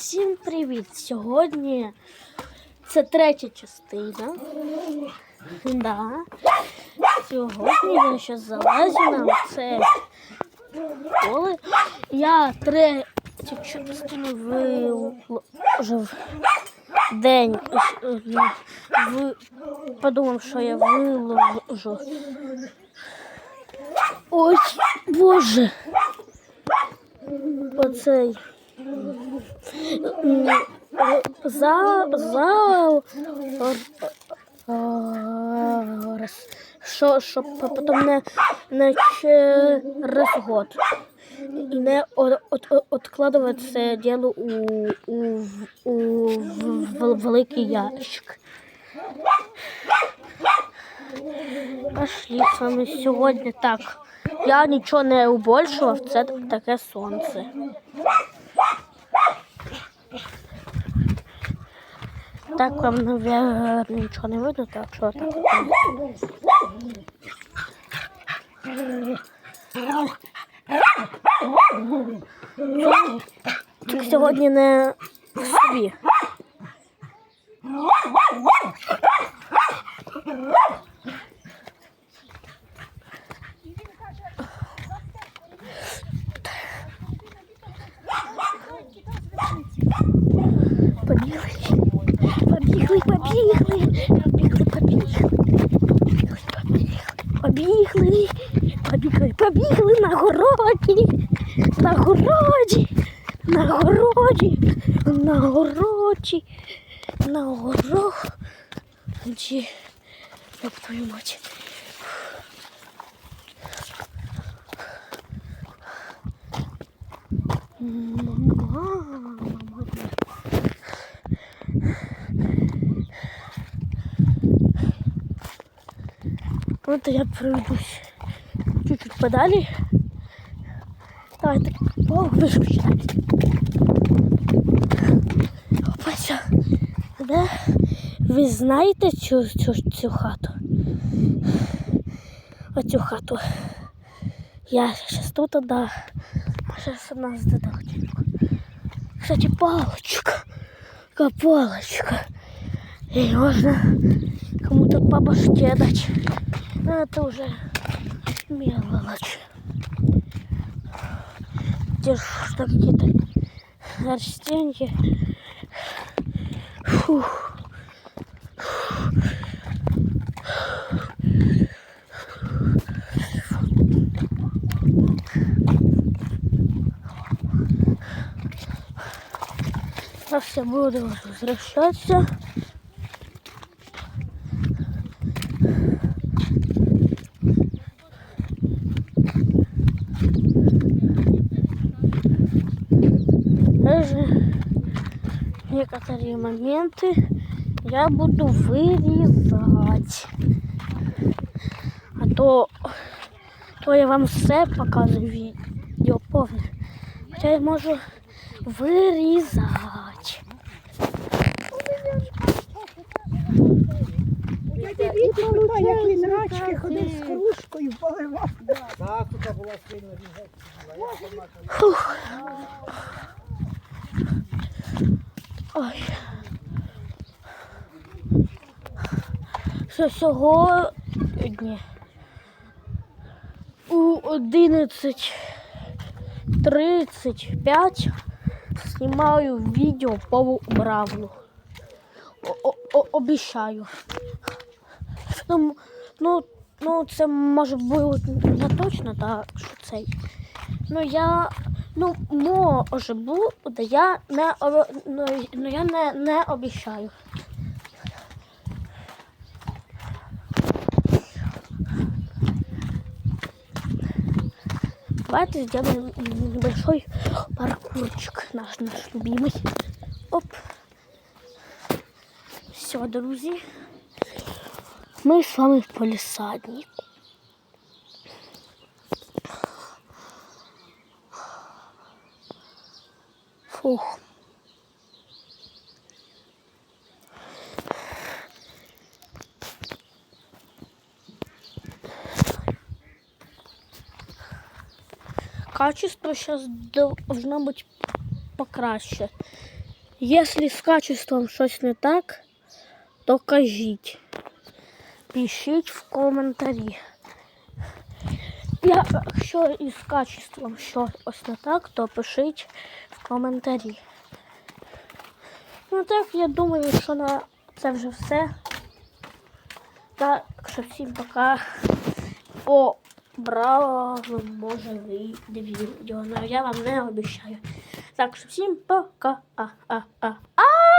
Всім привіт! Сьогодні це третя частина. Да. Сьогодні я ще залазю на це поле. Я третю частину виложив день. В... Подумав, що я виложу. Ой, Боже. Оцей. За, що, щоб потім не, не через год. І не откладувати це діло у, у, у, в великий ящик. Пошли з вами сьогодні так. Я нічого не убольшував, це таке сонце. Так вам, наверное, нічого не видно, так що так. Так сьогодні не собі. Побігли, побігли. Побігли, побігли. Побігли, побігли, побігли на городі. На городі. На городі. На городі. На городі. Як твою мать. Мама. Вот я пройдусь чуть-чуть подали. Давайте О, вышку читать. Опася. Да? Ви знаєте цю, цю, цю хату? Оцю хату. Я сейчас тут, да. А сейчас у нас додаточку. Кстати, палочка. Какая палочка. И можно кому-то по башке дать. Но это уже мелочь. Ж что какие-то растения. Фух. Сейчас я буду возвращаться. некоторые моменты я буду вырезать. А то, то я вам все показую відео повне. Хоча я можу вирізати. Дядя Вітя питає, як він рачки ходив з кружкою, поливав. Засуха була сильно різати. Ой. Що сьогодні у 11.35 знімаю відео по Бравлу. О- о- о- Ну, ну, ну, це може бути не точно, так що цей. Ну я ну може буде, я не ну, ну я не, не обіцяю. Давайте сделаем небольшой паркурчик наш наш любимый. Оп. Все, друзья. Мы с вами в полисаднику. Фух. Качество сейчас должно быть покраще. Якщо з качеством щось не так, то кажіть. Пишіть в коментарі. Якщо із качеством щось не так, то пишіть в коментарі. Ну так, я думаю, що на це вже все. Так, що всім пока. О, браво, може відео, але я вам не обіцяю. Так що всім пока. А, а, а, а.